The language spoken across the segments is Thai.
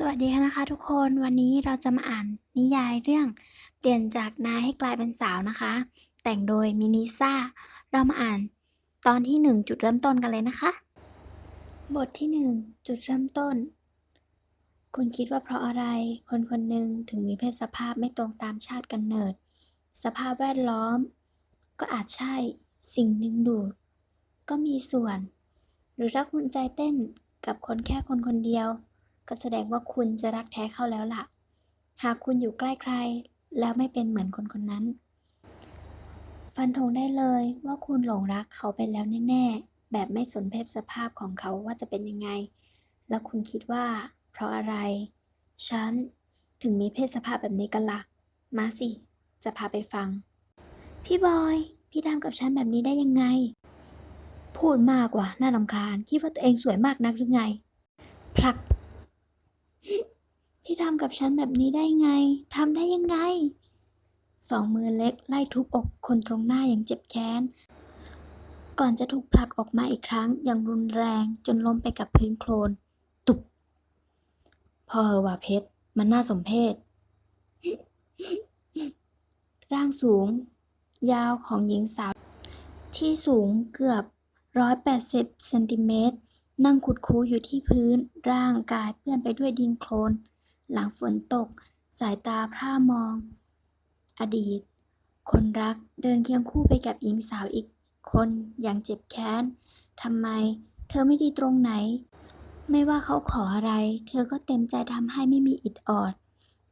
สวัสดีค่ะนะคะทุกคนวันนี้เราจะมาอ่านนิยายเรื่อง เปลี่ยนจากนายให้กลายเป็นสาวนะคะ แต่งโดยมินิซ่า เรามาอ่านตอนที่ 1 จุดเริ่มต้นกันเลยนะคะ บทที่ 1 จุดเริ่มต้น คุณคิดว่าเพราะอะไรคนคนหนึ่งถึงมีเพศสภาพไม่ตรงตามชาติกำเนิด สภาพแวดล้อม ก็อาจใช่สิ่งดึงดูด ก็มีส่วน หรือถ้าคุณใจเต้นกับคนแค่คนคนเดียว ก็แสดงว่าคุณจะรักแท้เขาแล้วล่ะ หากคุณอยู่ใกล้ใคร แล้วไม่เป็นเหมือนคนคนนั้น ฟันธงได้เลยว่าคุณหลงรักเขาไปแล้วแน่ๆ แบบไม่สนเพศสภาพของเขาว่าจะเป็นยังไง แล้วคุณคิดว่า เพราะอะไร ฉัน ถึงมีเพศสภาพแบบนี้กันละ่ะ มาสิ จะพาไปฟัง พี่บอย พี่ทำกับฉันแบบนี้ได้ยังไง พูดมากกว่าน่ารำคาญ คิดว่าตัวเองสวยมากนักหรือไง ผลัก พี่ทำกับฉันแบบนี้ได้ไง ทำได้ยังไง สองมือเล็กไล่ทุบอกคนตรงหน้าอย่างเจ็บแค้น ก่อนจะถูกผลักออกมาอีกครั้งอย่างรุนแรงจนล้มไปกับพื้นโคลน ตุบ พอเหอว่าเพชร มันน่าสมเพชร่างสูง ยาวของหญิงสาว ที่สูงเกือบ 180เซนติเมตร นั่งขุดคูอยู่ที่พื้น ร่างกายเปื้อนไปด้วยดินโคลน หลังฝนตก สายตาพร่ามอง อดีต คนรักเดินเคียงคู่ไปกับหญิงสาวอีกคนอย่างเจ็บแค้นทำไม เธอไม่ดีตรงไหน ไม่ว่าเขาขออะไร เธอก็เต็มใจทำให้ไม่มีอิดออด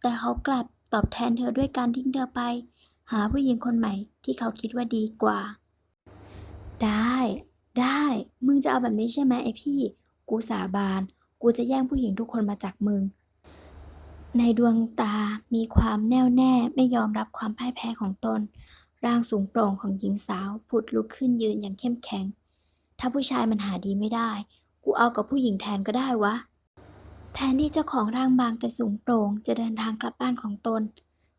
แต่เขากลับตอบแทนเธอด้วยการทิ้งเธอไป หาผู้หญิงคนใหม่ที่เขาคิดว่าดีกว่า ได้ ได้ มึงจะเอาแบบนี้ใช่ไหมไอพี่ กูสาบาน กูจะแย่งผู้หญิงทุกคนมาจากมึง ในดวงตามีความแน่วแน่ไม่ยอมรับความพ่ายแพ้ของตน ร่างสูงโปร่งของหญิงสาวผุดลุกขึ้นยืนอย่างเข้มแข็ง ถ้าผู้ชายมันหาดีไม่ได้ กูเอากับผู้หญิงแทนก็ได้วะ แทนที่เจ้าของร่างบางแต่สูงโปร่งจะเดินทางกลับบ้านของตน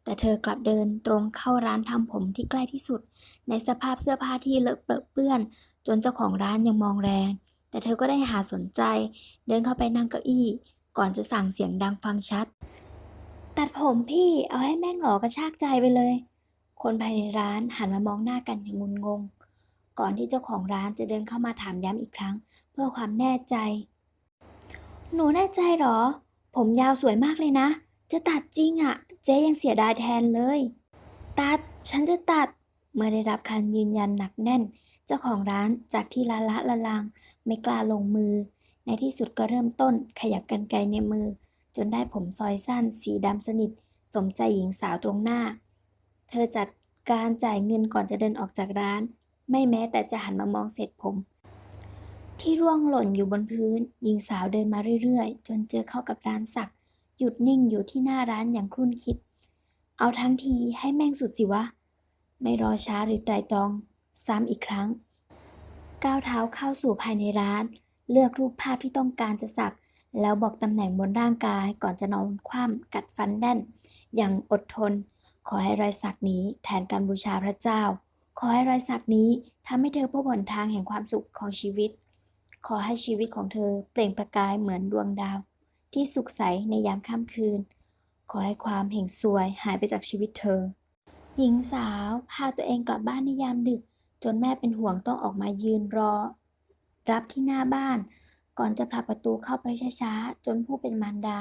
แต่เธอกลับเดินตรงเข้าร้านทำผมที่ใกล้ที่สุด ในสภาพเสื้อผ้าที่เลอะเปรอะเปื้อน จนเจ้าของร้านยังมองแรง แต่เธอก็ได้หาสนใจ เดินเข้าไปนั่งเก้าอี้ ก่อนจะสั่งเสียงดังฟังชัด ตัดผมพี่เอาให้แม่งหลอกระชากใจไปเลย คนภายในร้านหันมามองหน้ากันอย่างงุนงง ก่อนที่เจ้าของร้านจะเดินเข้ามาถามย้ำอีกครั้ง เพื่อความแน่ใจ หนูแน่ใจหรอ ผมยาวสวยมากเลยนะ จะตัดจริงอะ่ะ เจ๊ยังเสียดายแทนเลย ตัด ฉันจะตัด เมื่อได้รับคำยืนยันหนักแน่น เจ้าของร้านจากที่ละละละลางไม่กล้าลงมือ ในที่สุดก็เริ่มต้นขยับกันไกลในมือ จนได้ผมซอยสั้น สีดำสนิท สมใจหญิงสาวตรงหน้า เธอจัดการจ่ายเงินก่อนจะเดินออกจากร้าน ไม่แม้แต่จะหันมามองเสร็จผม ที่ร่วงหล่นอยู่บนพื้น หญิงสาวเดินมาเรื่อยๆ จนเจอเข้ากับร้านสัก หยุดนิ่งอยู่ที่หน้าร้านอย่างครุ่นคิด เอาทั้งทีให้แม่งสุดสิวะ ไม่รอช้าหรือไตรตรอง ซ้ำอีกครั้ง ก้าวเท้าเข้าสู่ภายในร้าน เลือกรูปภาพที่ต้องการจะสัก แล้วบอกตำแหน่งบนร่างกายก่อนจะนอนคว่ำกัดฟันแน่น อย่างอดทน ขอให้รอยสักนี้แทนการบูชาพระเจ้า ขอให้รอยสักนี้ทำให้เธอพบหนทางแห่งความสุขของชีวิต ขอให้ชีวิตของเธอเปล่งประกายเหมือนดวงดาว ที่สุขใสในยามค่ำคืน ขอให้ความเห่งซวยหายไปจากชีวิตเธอ หญิงสาวพาตัวเองกลับบ้านในยามดึก จนแม่เป็นห่วงต้องออกมายืนรอ รับที่หน้าบ้าน ก่อนจะผลักประตูเข้าไปช้าๆ จนผู้เป็นมารดา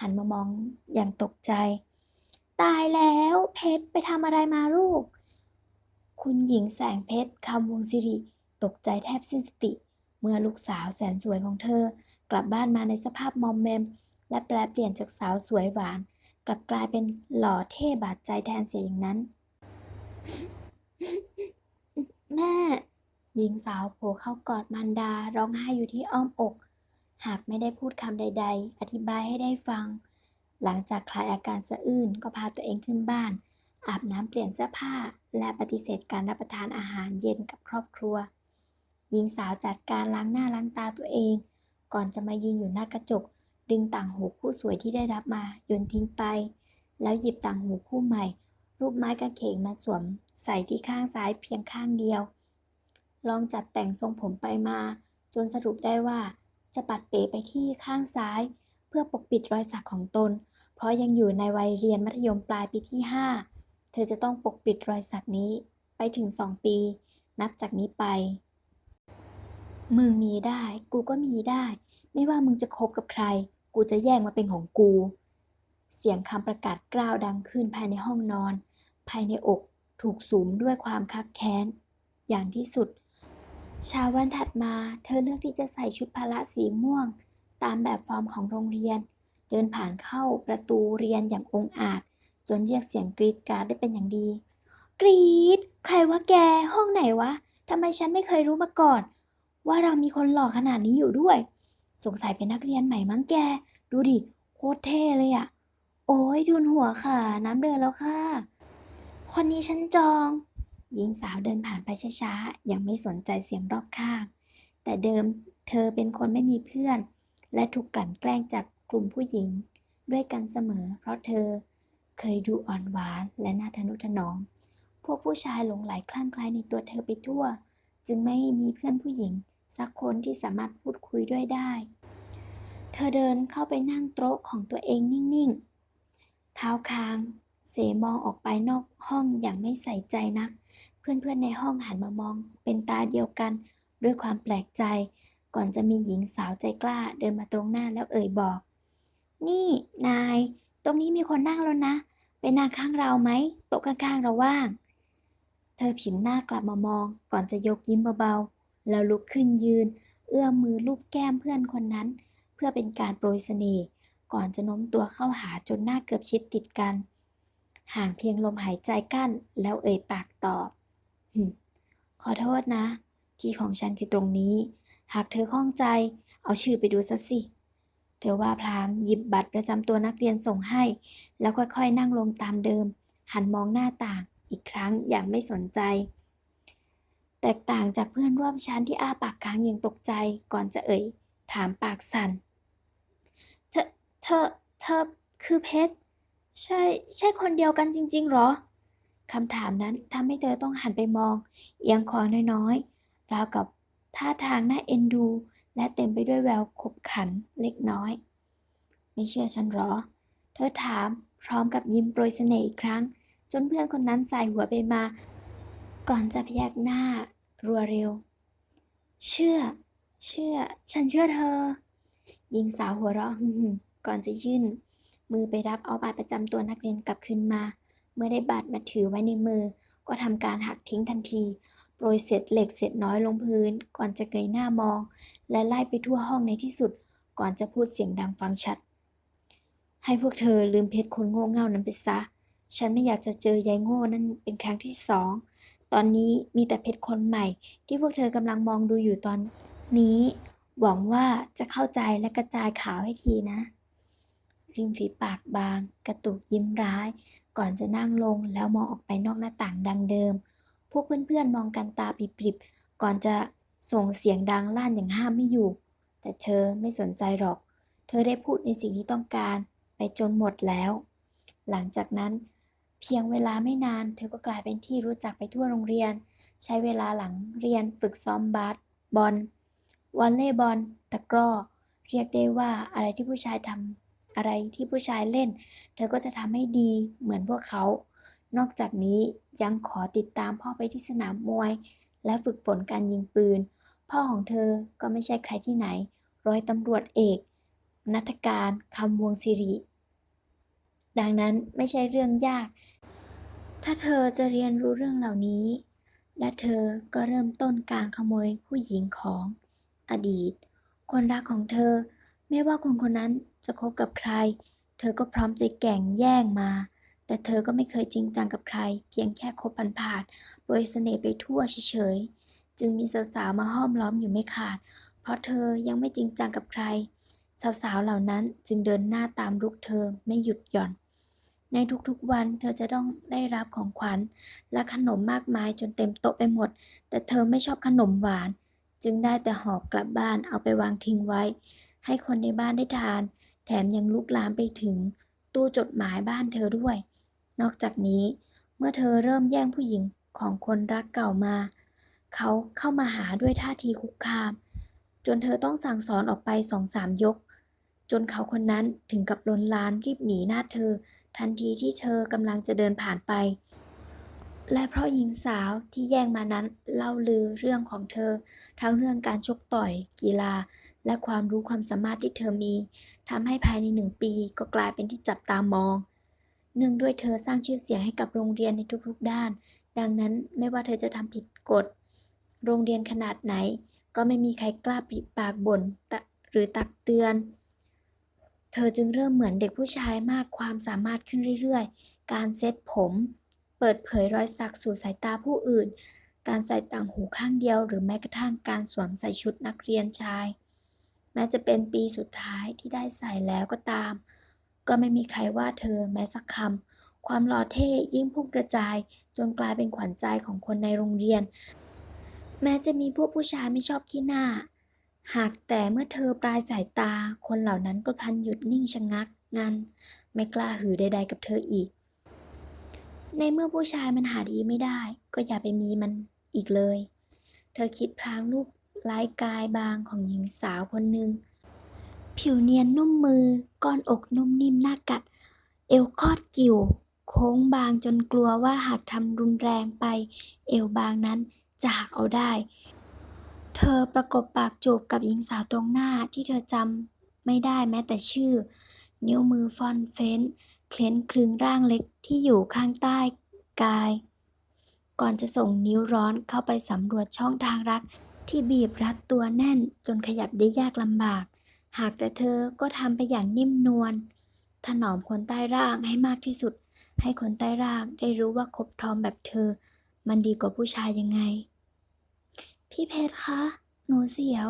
หันมามองอย่างตกใจ ตายแล้วเพชรไปทำอะไรมาลูก คุณหญิงแสงเพชรคำวงศิริตกใจแทบสิ้นสติ เมื่อลูกสาวแสนสวยของเธอ กลับบ้านมาในสภาพมอมแมม และแปลเปลี่ยนจากสาวสวยหวาน กลับกลายเป็นหล่อเท่บาดใจแทนเสียอย่างนั้น แม่ หญิงสาวโผล่เข้ากอดมารดาร้องไห้อยู่ที่อ้อมอก หากไม่ได้พูดคำใด ๆ อธิบายให้ได้ฟัง หลังจากคลายอาการสะอื้นก็พาตัวเองขึ้นบ้าน อาบน้ำเปลี่ยนเสื้อผ้า และปฏิเสธการรับประทานอาหารเย็นกับครอบครัวหญิงสาวจัดการล้างหน้าล้างตาตัวเอง ก่อนจะมายืนอยู่หน้ากระจก ดึงต่างหูคู่สวยที่ได้รับมาโยนทิ้งไป แล้วหยิบต่างหูคู่ใหม่ รูปไม้กางเขนมาสวม ใส่ที่ข้างซ้ายเพียงข้างเดียว ลองจัดแต่งทรงผมไปมา จนสรุปได้ว่า จะปัดเป๋ไปที่ข้างซ้าย เพื่อปกปิดรอยสักของตน เพราะยังอยู่ในวัยเรียนมัธยมปลายปีที่ 5 เธอจะต้องปกปิดรอยสักนี้ไปถึง 2 ปี นับจากนี้ไป มึงมีได้ กูก็มีได้ ไม่ว่ามึงจะคบกับใคร กูจะแยกมาเป็นของกู เสียงคำประกาศกล้าวดังขึ้นภายในห้องนอน ภายในอกถูกสุมด้วยความคับแค้น อย่างที่สุด เช้าวันถัดมา เธอเลือกที่จะใส่ชุดพละสีม่วง ตามแบบฟอร์มของโรงเรียน เดินผ่านเข้าประตูเรียนอย่างองอาจ จนเรียกเสียงกรีดกราดได้เป็นอย่างดี กรีด ใครวะแก ห้องไหนวะทำไมฉันไม่เคยรู้มาก่อน ว่าเรามีคนหล่อขนาดนี้อยู่ด้วย สงสัยเป็นนักเรียนใหม่มั้งแก ดูดิ โคตรเท่เลยอะโอ้ยทุนหัวค่ะ น้ำเดินแล้วค่ะ คนนี้ฉันจอง หญิงสาวเดินผ่านไปช้าๆยังไม่สนใจเสียงรอบข้าง แต่เดิมเธอเป็นคนไม่มีเพื่อน และถูกกลั่นแกล้งจากกลุ่มผู้หญิง ด้วยกันเสมอ เพราะเธอเคยดูอ่อนหวานและน่าทนุถนอม พวกผู้ชายหลงไหลคลั่งไคล้ในตัวเธอไปทั่ว จึงไม่มีเพื่อนผู้หญิง สักคนที่สามารถพูดคุยด้วยได้ เธอเดินเข้าไปนั่งโต๊ะของตัวเองนิ่งๆ เท้าค้าง เสมองออกไปนอกห้องอย่างไม่ใส่ใจนัก เพื่อนๆในห้องหันมามอง เป็นตาเดียวกัน ด้วยความแปลกใจ ก่อนจะมีหญิงสาวใจกล้าเดินมาตรงหน้าแล้วเอ่ยบอก นี่นาย ตรงนี้มีคนนั่งแล้วนะ ไปนั่งข้างเราไหมโต๊ะข้างๆเราว่าง เธอผินหน้ากลับมามอง ก่อนจะยกยิ้มเบาๆ แล้วลุกขึ้นยืน เอื้อมมือลูบแก้มเพื่อนคนนั้น เพื่อเป็นการโปรยเสน่ห์ก่อนจะโน้มตัวเข้าหาจนหน้าเกือบชิดติดกัน ห่างเพียงลมหายใจกั้น แล้วเอ่ยปากตอบขอโทษนะ ที่ของฉันคือตรงนี้ หากเธอข้องใจ เอาชื่อไปดูซะสิ เธอว่าพลางหยิบบัตรประจำตัวนักเรียนส่งให้ แล้วค่อยๆนั่งลงตามเดิม หันมองหน้าต่างอีกครั้งอย่างไม่สนใจ แตกต่างจากเพื่อนร่วมชั้นที่อ้าปากค้างอย่างตกใจก่อนจะเอ่ย ถามปากสั่น เธอ เธอ เธอคือเพชร ใช่ ใช่คนเดียวกันจริง ๆ หรอ คำถามนั้นทำให้เธอต้องหันไปมอง เอียงคอน้อยๆ ราวกับท่าทางน่าเอ็นดู และเต็มไปด้วยแววขบขันเล็กน้อย ไม่เชื่อฉันหรอ เธอถามพร้อมกับยิ้มโปรยเสน่ห์อีกครั้ง จนเพื่อนคนนั้นใสายหัวไปมา ก่อนจะพยักหน้า รัวเร็ว เชื่อ เชื่อ ฉันเชื่อเธอ หญิงสาวหัวเราะหึ่มก่อนจะยื่น มือไปรับเอาบัตรประจำตัวนักเรียนกลับคืนมา เมื่อได้บัตรมาถือไว้ในมือ ก็ทำการหักทิ้งทันทีโปรยเศษเหล็กเศษน้อยลงพื้น ก่อนจะเกยหน้ามอง และไล่ไปทั่วห้องในที่สุด ก่อนจะพูดเสียงดังฟังชัด ให้พวกเธอลืมเพชรคนโง่เง่านั้นไปซะ ฉันไม่อยากจะเจอยายโง่นั่นเป็นครั้งที่สอง ตอนนี้มีแต่เพชรคนใหม่ ที่พวกเธอกำลังมองดูอยู่ตอนนี้ หวังว่าจะเข้าใจและกระจายข่าวให้ทีนะ ริมฝีปากบาง กระตุกยิ้มร้าย ก่อนจะนั่งลงแล้วมองออกไปนอกหน้าต่างดังเดิม พวกเพื่อนๆมองกันตาปริบๆก่อนจะส่งเสียงดังลั่นอย่างห้ามไม่อยู่ แต่เธอไม่สนใจหรอก เธอได้พูดในสิ่งที่ต้องการไปจนหมดแล้ว หลังจากนั้น เพียงเวลาไม่นาน เธอก็กลายเป็นที่รู้จักไปทั่วโรงเรียน ใช้เวลาหลังเรียนฝึกซ้อมบาสบอลวอลเลย์บอลตะกร้อ เรียกได้ว่าอะไรที่ผู้ชายทำอะไรที่ผู้ชายเล่น เธอก็จะทำให้ดีเหมือนพวกเขา นอกจากนี้ยังขอติดตามพ่อไปที่สนามมวย และฝึกฝนการยิงปืน พ่อของเธอก็ไม่ใช่ใครที่ไหน ร้อยตำรวจเอกนัทการคำวงศิริ ดังนั้นไม่ใช่เรื่องยาก ถ้าเธอจะเรียนรู้เรื่องเหล่านี้ และเธอก็เริ่มต้นการขโมยผู้หญิงของอดีต คนรักของเธอ ไม่ว่าคนคนนั้นจะคบกับใคร เธอก็พร้อมใจแก่งแย่งมา แต่เธอก็ไม่เคยจริงจังกับใคร เพียงแค่คบผ่านโปรยเสน่ห์ไปทั่วเฉยๆ จึงมีสาวๆมาห้อมล้อมอยู่ไม่ขาด เพราะเธอยังไม่จริงจังกับใคร สาวๆเหล่านั้นจึงเดินหน้าตามรุกเธอไม่หยุดหย่อน ในทุกๆวันเธอจะต้องได้รับของขวัญ และขนมมากมายจนเต็มโต๊ะไปหมด แต่เธอไม่ชอบขนมหวาน จึงได้แต่หอบกลับบ้านเอาไปวางทิ้งไว้ ให้คนในบ้านได้ทาน แถมยังลุกลามไปถึง ตู้จดหมายบ้านเธอด้วย นอกจากนี้ เมื่อเธอเริ่มแย่งผู้หญิงของคนรักเก่ามา เขาเข้ามาหาด้วยท่าทีคุกคาม จนเธอต้องสั่งสอนออกไปสองสามยก จนเขาคนนั้นถึงกับลนลานรีบหนีหน้าเธอ ทันทีที่เธอกำลังจะเดินผ่านไป และเพราะหญิงสาวที่แย่งมานั้นเล่าลือเรื่องของเธอ ทั้งเรื่องการชกต่อยกีฬา และความรู้ความสามารถที่เธอมีทำให้ภายในหนึ่งปีก็กลายเป็นที่จับตามอง เนื่องด้วยเธอสร้างชื่อเสียงให้กับโรงเรียนในทุกๆด้าน ดังนั้นไม่ว่าเธอจะทำผิดกฎ โรงเรียนขนาดไหน ก็ไม่มีใครกล้าปริปากบ่นหรือตักเตือน ธอจึงเริ่มเหมือนเด็กผู้ชายมากความสามารถขึ้นเรื่อยๆ การเซ็ตผม เปิดเผยรอยสักสู่สายตาผู้อื่น การใส่ต่างหูข้างเดียว หรือแม้กระทั่งการสวมใส่ชุดนักเรียนชาย แม้จะเป็นปีสุดท้ายที่ได้ใส่แล้วก็ตาม ก็ไม่มีใครว่าเธอแม้สักคำ ความหล่อเท่ยิ่งพุ่งกระจาย จนกลายเป็นขวัญใจของคนในโรงเรียน แม้จะมีพวกผู้ชายไม่ชอบขี้หน้า หากแต่เมื่อเธอปลายสายตา คนเหล่านั้นก็พันหยุดนิ่งชะงัก งัน ไม่กล้าหือใด ๆ กับเธออีก ในเมื่อผู้ชายมันหาดีไม่ได้ ก็อย่าไปมีมันอีกเลย เธอคิดพลางรูปไร้กายบางของหญิงสาวคนหนึ่ง ผิวเนียนนุ่มมือ ก้อนอกนุ่มนิ่มน่ากัด เอวคอดกิ่ว โค้งบางจนกลัวว่าหากทำรุนแรงไป เอวบางนั้นจะหักเอาได้ เธอประกบปากจูบกับหญิงสาวตรงหน้าที่เธอจำไม่ได้แม้แต่ชื่อ นิ้วมือฟอนเฟ้นเคล้นคลึงร่างเล็กที่อยู่ข้างใต้กาย ก่อนจะส่งนิ้วร้อนเข้าไปสำรวจช่องทางรัก ที่บีบรัดตัวแน่นจนขยับได้ยากลำบาก หากแต่เธอก็ทำไปอย่างนิ่มนวลถนอมคนใต้ร่างให้มากที่สุด ให้คนใต้ร่างได้รู้ว่าคบทอมแบบเธอ มันดีกว่าผู้ชายยังไง พี่เพชรคะ หนูเสียว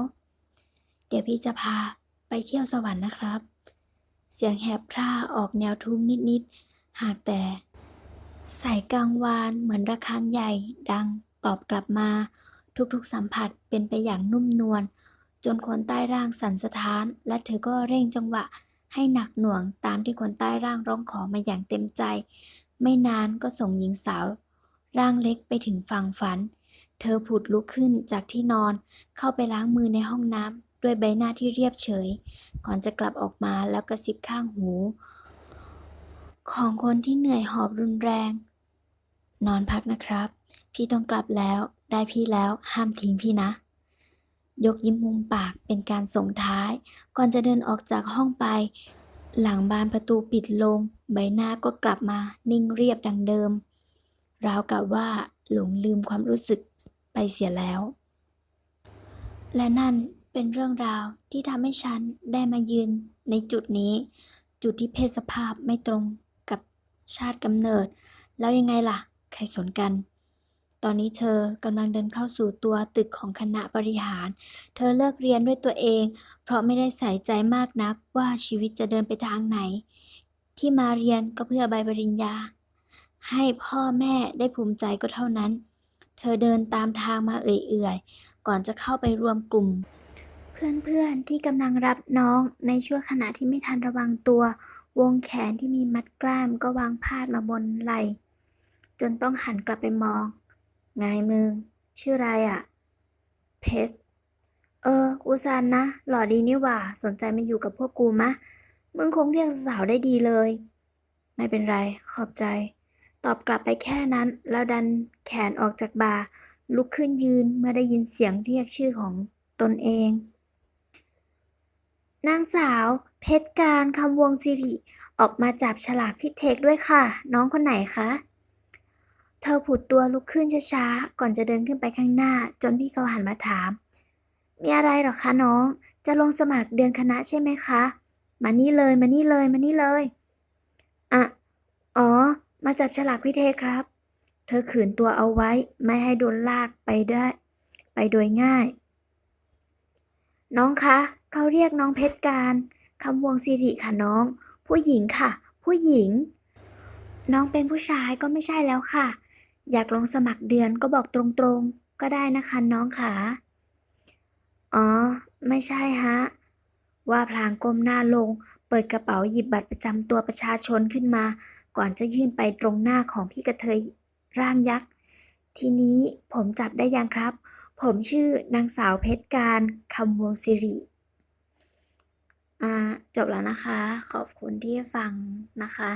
เดี๋ยวพี่จะพาไปเที่ยวสวรรค์นะครับ เสียงแหบพร่าออกแนวทุ้มนิดๆ หากแต่ สายกลางวานเหมือนระฆังใหญ่ดังตอบกลับมา ทุกๆสัมผัสเป็นไปอย่างนุ่มนวลจนคนใต้ร่างสั่นสะท้าน และเธอก็เร่งจังหวะให้หนักหน่วงตามที่คนใต้ร่างร้องขอมาอย่างเต็มใจ ไม่นานก็ส่งหญิงสาว ร่างเล็กไปถึงฝั่งฝัน เธอผุดลุกขึ้นจากที่นอน เข้าไปล้างมือในห้องน้ำด้วยใบหน้าที่เรียบเฉย ก่อนจะกลับออกมาแล้วกระซิบข้างหู ของคนที่เหนื่อยหอบรุนแรง นอนพักนะครับ พี่ต้องกลับแล้ว ได้พี่แล้วห้ามทิ้งพี่นะ ยกยิ้มมุมปากเป็นการส่งท้าย ก่อนจะเดินออกจากห้องไป หลังบานประตูปิดลง ใบหน้าก็กลับมานิ่งเรียบดังเดิมราวกับว่าหลงลืมความรู้สึก เสียแล้ว และนั่นเป็นเรื่องราวที่ทำให้ฉันได้มายืนในจุดนี้ จุดที่เพศสภาพไม่ตรงกับชาติกำเนิด แล้วยังไงล่ะ ใครสนกัน ตอนนี้เธอกำลังเดินเข้าสู่ตัวตึกของคณะบริหาร เธอเลิกเรียนด้วยตัวเอง เพราะไม่ได้ใส่ใจมากนักว่าชีวิตจะเดินไปทางไหน ที่มาเรียนก็เพื่อใบปริญญาให้พ่อแม่ได้ภูมิใจก็เท่านั้น เธอเดินตามทางมาเอื่อยๆ ก่อนจะเข้าไปรวมกลุ่ม เพื่อนๆที่กำลังรับน้องในช่วงขณะที่ไม่ทันระวังตัว วงแขนที่มีมัดกล้ามก็วางพาดมาบนไหล่จนต้องหันกลับไปมอง ไงมึง ชื่ออะไรอะ่ะ เพชร เออ กูซันนะ หล่อดีนี่หว่า สนใจมาอยู่กับพวกกูมะ มึงคงเรียกสาวได้ดีเลย ไม่เป็นไร ขอบใจ อบกลับไปแค่นั้น แล้วดันแขนออกจากบ่า ลุกขึ้นยืนเมื่อได้ยินเสียงเรียกชื่อของตนเอง นางสาว เพชรการคำวงศิริ ออกมาจับฉลากพิเทคด้วยค่ะ น้องคนไหนคะ เธอผุดตัวลุกขึ้นช้าๆ ก่อนจะเดินขึ้นไปข้างหน้า จนพี่เขาหันมาถาม มีอะไรหรอคะน้อง จะลงสมัครเดือนคณะใช่ไหมคะ มานี่เลยมานี่เลยมานี่เลย อะ อ๋อ มาจับฉลากพิเทคครับ เธอขืนตัวเอาไว้ไม่ให้โดนลากไปได้ ไปโดยง่าย น้องคะเขาเรียกน้องเพชรการคำวงสิริค่ะน้อง ผู้หญิงค่ะ ผู้หญิง น้องเป็นผู้ชายก็ไม่ใช่แล้วค่ะ อยากลงสมัครเดือนก็บอกตรงๆ ก็ได้นะคะน้องขาอ๋อ ไม่ใช่ฮะ ว่าพลางก้มหน้าลง เปิดกระเป๋าหยิบบัตรประจำตัวประชาชนขึ้นมา ก่อนจะยื่นไปตรงหน้าของพี่กระเทยร่างยักษ์ ทีนี้ผมจับได้ยังครับ ผมชื่อนางสาวเพชรการคำวงศิริอ่าจบแล้วนะคะ ขอบคุณที่ฟังนะคะ